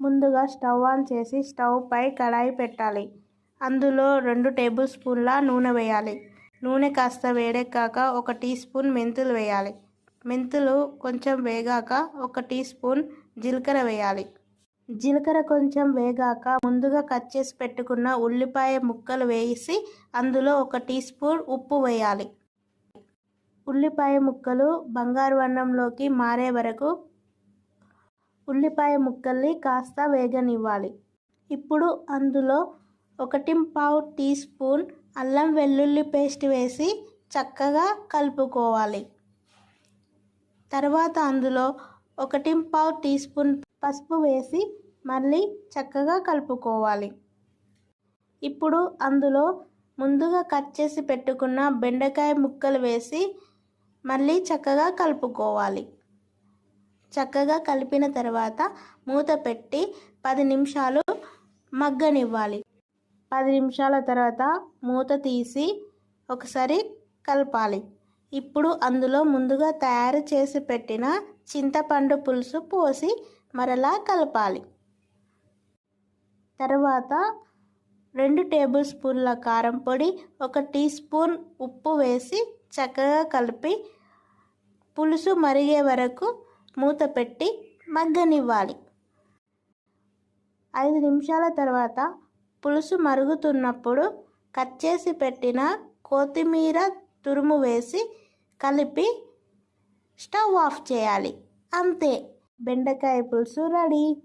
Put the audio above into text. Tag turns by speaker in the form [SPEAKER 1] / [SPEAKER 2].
[SPEAKER 1] ముందుగా stove on చేసి stove పై కడాయి పెట్టాలి. అందులో రెండు టేబుల్ స్పూన్ల నూనె వేయాలి. నూనె కాస్త వేడెక్కాక ఒక టీ స్పూన్ మెంతులు వేయాలి. మెంతులు కొంచెం వేగాక ఒక టీ స్పూన్ జీలకర్ర వేయాలి. జీలకర్ర కొంచెం వేగాక ముందుగా కట్ చేసి పెట్టుకున్న ఉల్లిపాయ ముక్కలు వేసి అందులో ఒక టీ స్పూన్ ఉప్పు వేయాలి. ఉల్లిపాయ ముక్కలు బంగారు వర్ణంలోకి మారే వరకు ఉల్లిపాయ ముక్కల్ని కాస్త వేగనివ్వాలి. ఇప్పుడు అందులో ఒకటి పావు టీ స్పూన్ అల్లం వెల్లుల్లి పేస్ట్ వేసి చక్కగా కలుపుకోవాలి. తర్వాత అందులో ఒకటి పావు టీ స్పూన్ పసుపు వేసి మళ్ళీ చక్కగా కలుపుకోవాలి. ఇప్పుడు అందులో ముందుగా కట్ చేసి పెట్టుకున్న బెండకాయ ముక్కలు వేసి మళ్ళీ చక్కగా కలుపుకోవాలి. చక్కగా కలిపిన తర్వాత మూత పెట్టి పది నిమిషాలు మగ్గనివ్వాలి. పది నిమిషాల తర్వాత మూత తీసి ఒకసారి కలపాలి. ఇప్పుడు అందులో ముందుగా తయారు చేసి పెట్టిన చింతపండు పులుసు పోసి మరలా కలపాలి. తర్వాత రెండు టేబుల్ స్పూన్ల కారం పొడి ఒక టీ స్పూన్ ఉప్పు వేసి చక్కగా కలిపి పులుసు మరిగే వరకు మూత పెట్టి మగ్గనివ్వాలి. ఐదు నిమిషాల తర్వాత పులుసు మరుగుతున్నప్పుడు కట్ చేసి పెట్టిన కొత్తిమీర తురుము వేసి కలిపి స్టవ్ ఆఫ్ చేయాలి. అంతే. బెండకాయ పులుసు రెడీ.